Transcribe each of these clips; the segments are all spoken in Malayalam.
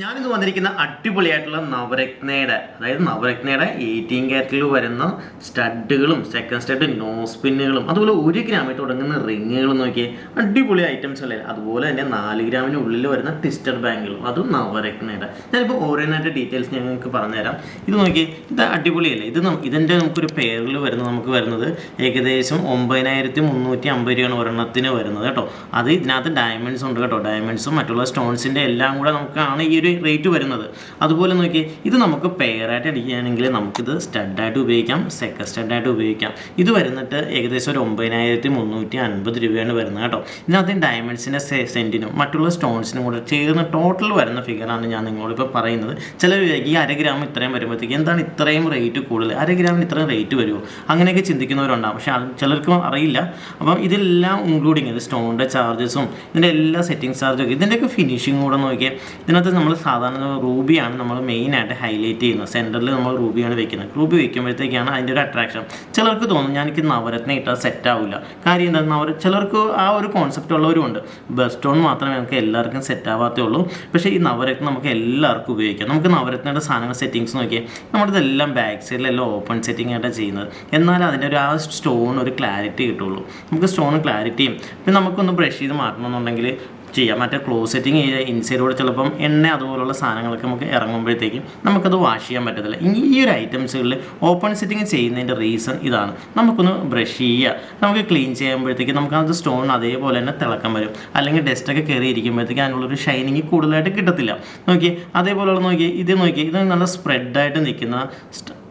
ഞാനിന്ന് വന്നിരിക്കുന്ന അടിപൊളിയായിട്ടുള്ള നവരത്നയുടെ അതായത് നവരത്നയുടെ എയ്റ്റീൻ ക്യാരറ്റിൽ വരുന്ന സ്റ്റഡുകളും സെക്കൻഡ് സ്റ്റഡ് നോസ്പിന്നുകളും അതുപോലെ ഒരു ഗ്രാമിൽ തുടങ്ങുന്ന റിങ്ങുകളും നോക്കിയേ അടിപൊളി ഐറ്റംസ് അല്ലേ? അതുപോലെ തന്നെ നാല് ഗ്രാമിന് ഉള്ളിൽ വരുന്ന ടിസ്റ്റഡ് ബാങ്കുകളും അതും നവരത്നയുടെ. ഞാനിപ്പോൾ ഓരോന്നായിട്ട് ഡീറ്റെയിൽസ് ഞാൻ നിങ്ങൾക്ക് പറഞ്ഞുതരാം. ഇത് നോക്കി ഇത് അടിപൊളിയല്ലേ? ഇത് ഇതിന്റെ നമുക്കൊരു പേരിൽ വരുന്ന നമുക്ക് വരുന്നത് ഏകദേശം ഒമ്പതിനായിരത്തി മുന്നൂറ്റി അമ്പത് രൂപയാണ് ഒരെണ്ണത്തിന് വരുന്നത് കേട്ടോ. അത് ഇതിനകത്ത് ഡയമണ്ട്സ് ഉണ്ട് കേട്ടോ. ഡയമണ്ട്സും മറ്റുള്ള സ്റ്റോൺസിന്റെ എല്ലാം കൂടെ നമുക്കാണ് ഈ ഒരു റേറ്റ് വരുന്നത്. അതുപോലെ നോക്കി ഇത് നമുക്ക് പെയറായിട്ട് അടിക്കുകയാണെങ്കിൽ നമുക്കിത് സ്റ്റഡായിട്ട് ഉപയോഗിക്കാം സെക്കൻഡ് സ്റ്റഡായിട്ട് ഉപയോഗിക്കാം. ഇത് വരുന്നിട്ട് ഏകദേശം ഒരു ഒമ്പതിനായിരത്തി മുന്നൂറ്റി അൻപത് രൂപയാണ് വരുന്നത് കേട്ടോ. ഇതിനകത്ത് ഡയമണ്ട്സിന്റെ സെന്റിനും മറ്റുള്ള സ്റ്റോൺസിനും കൂടെ ചേർന്ന് ടോട്ടൽ വരുന്ന ഫിഗറാണ് ഞാൻ നിങ്ങളിപ്പോൾ പറയുന്നത്. ചിലർ ഈ അര ഗ്രാം ഇത്രയും വരുമ്പോഴത്തേക്ക് എന്താണ് ഇത്രയും റേറ്റ് കൂടുതൽ? അര ഗ്രാമിന് ഇത്രയും റേറ്റ് വരുമോ അങ്ങനെയൊക്കെ ചിന്തിക്കുന്നവരുണ്ടാകും പക്ഷേ ചിലർക്കും അറിയില്ല. അപ്പം ഇതെല്ലാം ഇൻക്ലൂഡിങ് ഇത് സ്റ്റോണിന്റെ ചാർജസും ഇതിന്റെ എല്ലാ സെറ്റിംഗ് ചാർജും ഇതിന്റെയൊക്കെ ഫിനിഷിങ് കൂടെ നോക്കിയാൽ ഇതിനകത്ത് നമ്മൾ സാധാരണ റൂബിയാണ് നമ്മൾ മെയിനായിട്ട് ഹൈലൈറ്റ് ചെയ്യുന്നത്. സെന്ററിൽ നമ്മൾ റൂബിയാണ് വെക്കുന്നത്. റൂബി വെക്കുമ്പോഴത്തേക്കാണ് അതിന്റെ ഒരു അട്രാക്ഷൻ ചിലർക്ക് തോന്നും ഞാൻ എനിക്ക് നവരത്ന ഇട്ടാൽ സെറ്റ് ആവില്ല കാര്യം എന്താ? നവര ചിലർക്ക് ആ ഒരു കോൺസെപ്റ്റ് ഉള്ളവരുമുണ്ട്. ബെസ്റ്റ് സ്റ്റോൺ മാത്രമേ നമുക്ക് എല്ലാവർക്കും സെറ്റ് ആവാത്തേ ഉള്ളൂ പക്ഷേ ഈ നവരത്നം നമുക്ക് എല്ലാവർക്കും ഉപയോഗിക്കാം. നമുക്ക് നവരത്നയുടെ സാധനങ്ങൾ സെറ്റിങ്സ് നോക്കിയാൽ നമ്മളിതെല്ലാം ബാക്ക് സൈഡിലെല്ലാം ഓപ്പൺ സെറ്റിംഗ് ആയിട്ടാണ് ചെയ്യുന്നത്. എന്നാൽ അതിന്റെ ഒരു ആ സ്റ്റോൺ ഒരു ക്ലാരിറ്റി കിട്ടുള്ളൂ. നമുക്ക് സ്റ്റോൺ ക്ലാരിറ്റിയും പിന്നെ നമുക്കൊന്ന് ബ്രഷ് ചെയ്ത് മാറ്റണമെന്നുണ്ടെങ്കിൽ ചെയ്യാം. മറ്റേ ക്ലോസ് സെറ്റിംഗ് ഇൻസൈഡോട് ചിലപ്പം എണ്ണ അതുപോലുള്ള സാധനങ്ങളൊക്കെ നമുക്ക് ഇറങ്ങുമ്പോഴത്തേക്കും നമുക്കത് വാഷ് ചെയ്യാൻ പറ്റത്തില്ല. ഈ ഒരു ഐറ്റംസുകളിൽ ഓപ്പൺ സെറ്റിങ് ചെയ്യുന്നതിന്റെ റീസൺ ഇതാണ്. നമുക്കൊന്ന് ബ്രഷ് ചെയ്യുക. നമുക്ക് ക്ലീൻ ചെയ്യുമ്പോഴത്തേക്കും നമുക്ക് അത് സ്റ്റോൺ അതേപോലെ തന്നെ തിളക്കം വരും. അല്ലെങ്കിൽ ഡസ്റ്റൊക്കെ കയറി ഇരിക്കുമ്പോഴത്തേക്കും അതിനുള്ളൊരു ഷൈനിങ് കൂടുതലായിട്ട് കിട്ടത്തില്ല. നോക്കി അതേപോലെയുള്ള നോക്കി ഇത് നോക്കി ഇത് നല്ല സ്പ്രെഡായിട്ട് നിൽക്കുന്ന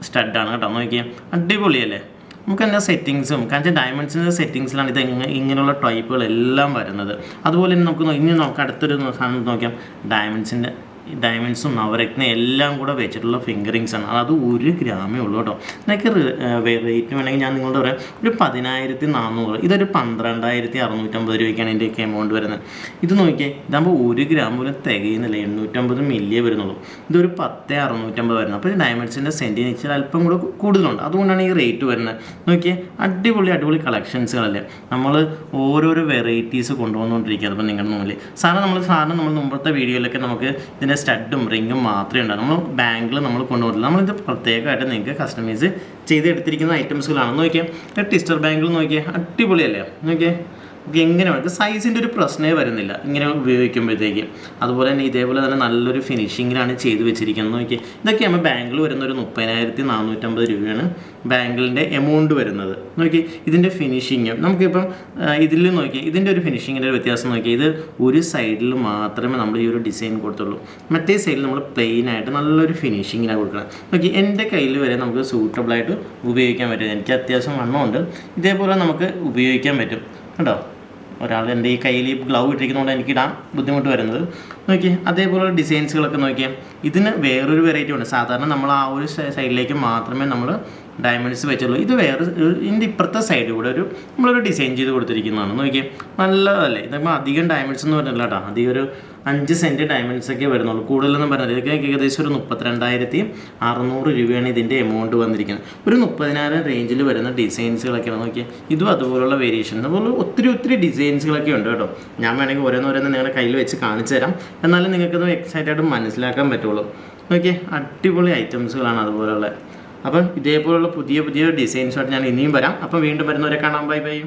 സ്റ്റഡാണ് കേട്ടോ. നോക്കി അടിപൊളിയല്ലേ? നമുക്ക് എല്ലാ സെറ്റിങ്സും കാരണം ഡയമണ്ട്സിന്റെ സെറ്റിങ്സിലാണ് ഇത് ഇങ്ങ- ഇങ്ങനെയുള്ള ടൈപ്പുകളെല്ലാം വരുന്നത്. അതുപോലെ തന്നെ നമുക്ക് ഇനി നമുക്ക് അടുത്തൊരു സാധനം നോക്കിയാൽ ഡയമണ്ട്സിന്റെ ഡയമണ്ട്സും നവരത്ന എല്ലാം കൂടെ വെച്ചിട്ടുള്ള ഫിംഗറിങ്സ് ആണ്. അത് ഒരു ഗ്രാമേ ഉള്ളൂ കേട്ടോ. ഇതിനൊക്കെ റേറ്റ് വേണമെങ്കിൽ ഞാൻ നിങ്ങളോട് പറയാം. ഒരു പതിനായിരത്തി നാനൂറ് ഇതൊരു പന്ത്രണ്ടായിരത്തി അറുന്നൂറ്റമ്പത് രൂപയ്ക്കാണ് ഇതിന്റെയൊക്കെ എമൗണ്ട് വരുന്നത്. ഇത് നോക്കിയേ ഇതാകുമ്പോൾ ഒരു ഗ്രാം പോലും തികയുന്നില്ല. എണ്ണൂറ്റമ്പത് മില്ലിയേ വരുന്നുള്ളൂ. ഇതൊരു പത്ത് അറുന്നൂറ്റമ്പത് വരുന്നത്. അപ്പോൾ ഡയമണ്ട്സിന്റെ സെന്റിനേച്ചർ അല്പം കൂടെ കൂടുതലുണ്ട്. അതുകൊണ്ടാണ് ഈ റേറ്റ് വരുന്നത്. നോക്കിയേ അടിപൊളി അടിപൊളി കളക്ഷൻസുകളല്ലേ നമ്മൾ ഓരോരോ വെറൈറ്റീസ് കൊണ്ടുവന്നുകൊണ്ടിരിക്കുക അപ്പോൾ നിങ്ങളുടെ മുന്നിൽ സാറിന് നമ്മൾ സാറിന് നമ്മൾ മുമ്പത്തെ വീഡിയോയിലൊക്കെ നമുക്ക് ഇതിന്റെ സ്റ്റഡും റിങ്ങും മാത്രമേ ഉണ്ടാവും നമ്മൾ ബാങ്കിൽ നമ്മൾ കൊണ്ടുപോകില്ല നമ്മളിത് പ്രത്യേകമായിട്ട് നിങ്ങൾക്ക് കസ്റ്റമൈസ് ചെയ്തെടുത്തിരിക്കുന്ന ഐറ്റംസുകളാണ് നോക്കിയാൽ ടിസ്റ്റർ ബാങ്കിൽ നോക്കിയാൽ അടിപൊളിയല്ലേ? നോക്കിയേ നമുക്ക് എങ്ങനെ വേണം സൈസിന്റെ ഒരു പ്രശ്നമേ വരുന്നില്ല. ഇങ്ങനെ ഉപയോഗിക്കുമ്പോഴത്തേക്ക്. അതുപോലെ തന്നെ ഇതേപോലെ തന്നെ നല്ലൊരു ഫിനിഷിങ്ങിലാണ് ചെയ്ത് വെച്ചിരിക്കുന്നത്. നോക്കി ഇതൊക്കെ നമ്മൾ ബാങ്കിൽ വരുന്ന ഒരു മുപ്പതിനായിരത്തി നാനൂറ്റമ്പത് രൂപയാണ് ബാങ്കിലിന്റെ എമൗണ്ട് വരുന്നത്. നോക്കി ഇതിന്റെ ഫിനിഷിങ് നമുക്കിപ്പം ഇതിൽ നോക്കി ഇതിന്റെ ഒരു ഫിനിഷിങ്ങിന്റെ ഒരു വ്യത്യാസം നോക്കി ഇത് ഒരു സൈഡിൽ മാത്രമേ നമ്മൾ ഈ ഒരു ഡിസൈൻ കൊടുത്തുള്ളൂ. മറ്റേ സൈഡിൽ നമ്മൾ പ്ലെയിൻ ആയിട്ട് നല്ലൊരു ഫിനിഷിങ്ങിനാണ് കൊടുക്കണം നോക്കി എന്റെ കയ്യിൽ വരെ നമുക്ക് സൂട്ടബിളായിട്ട് ഉപയോഗിക്കാൻ പറ്റും. എനിക്ക് അത്യാവശ്യം വണ്ണമുണ്ട്. ഇതേപോലെ നമുക്ക് ഉപയോഗിക്കാൻ പറ്റും. കേട്ടോ ഒരാൾ എന്റെ ഈ കയ്യിൽ ഗ്ലൗ ഇട്ടിരിക്കുന്നതുകൊണ്ട് എനിക്ക് ഇടാൻ ബുദ്ധിമുട്ട് വരുന്നത്. നോക്കിയേ അതേപോലെ ഡിസൈൻസുകളൊക്കെ നോക്കിയാൽ ഇതിന് വേറൊരു വെറൈറ്റി ഉണ്ട്. സാധാരണ നമ്മൾ ആ ഒരു സൈഡിലേക്ക് മാത്രമേ നമ്മൾ ഡയമണ്ട്സ് വെച്ചുള്ളൂ. ഇത് വേറെ ഇതിന്റെ ഇപ്പുറത്തെ സൈഡിൽ കൂടെ ഒരു നമ്മളൊരു ഡിസൈൻ ചെയ്ത് കൊടുത്തിരിക്കുന്നതാണ്. നോക്കിയേ നല്ലതല്ലേ? ഇതിപ്പോൾ അധികം ഡയമണ്ട്സ് എന്ന് പറഞ്ഞില്ല കേട്ടോ അധികം ഒരു അഞ്ച് സെന്റ് ഡയമണ്ട്സ് ഒക്കെ വരുന്നുള്ളൂ. കൂടുതലൊന്നും പറഞ്ഞത് ഇതൊക്കെ ഏകദേശം ഒരു മുപ്പത്തിരണ്ടായിരത്തി അറുന്നൂറ് രൂപയാണ് ഇതിന്റെ എമൗണ്ട് വന്നിരിക്കുന്നത്. ഒരു മുപ്പതിനായിരം റേഞ്ചിൽ വരുന്ന ഡിസൈൻസുകളൊക്കെയാണ് നോക്കിയാൽ ഇതും അതുപോലുള്ള വേരിയേഷൻ അതുപോലെ ഒത്തിരി ഒത്തിരി ഡിസൈൻസുകളൊക്കെ ഉണ്ട് കേട്ടോ. ഞാൻ വേണമെങ്കിൽ ഓരോന്ന് ഓരോന്ന് നിങ്ങളുടെ കയ്യിൽ വെച്ച് കാണിച്ചു തരാം. എന്നാലും നിങ്ങൾക്കത് എക്സൈറ്റ് ആയിട്ട് മനസ്സിലാക്കാൻ പറ്റുള്ളൂ. നോക്കിയേ അടിപൊളി ഐറ്റംസുകളാണ് അതുപോലുള്ള അപ്പം ഇതേപോലുള്ള പുതിയ പുതിയ ഡിസൈൻസുമായിട്ട് ഞാൻ ഇനിയും വരാം. അപ്പം വീണ്ടും വരുന്നവരെ കാണാം. Bye bye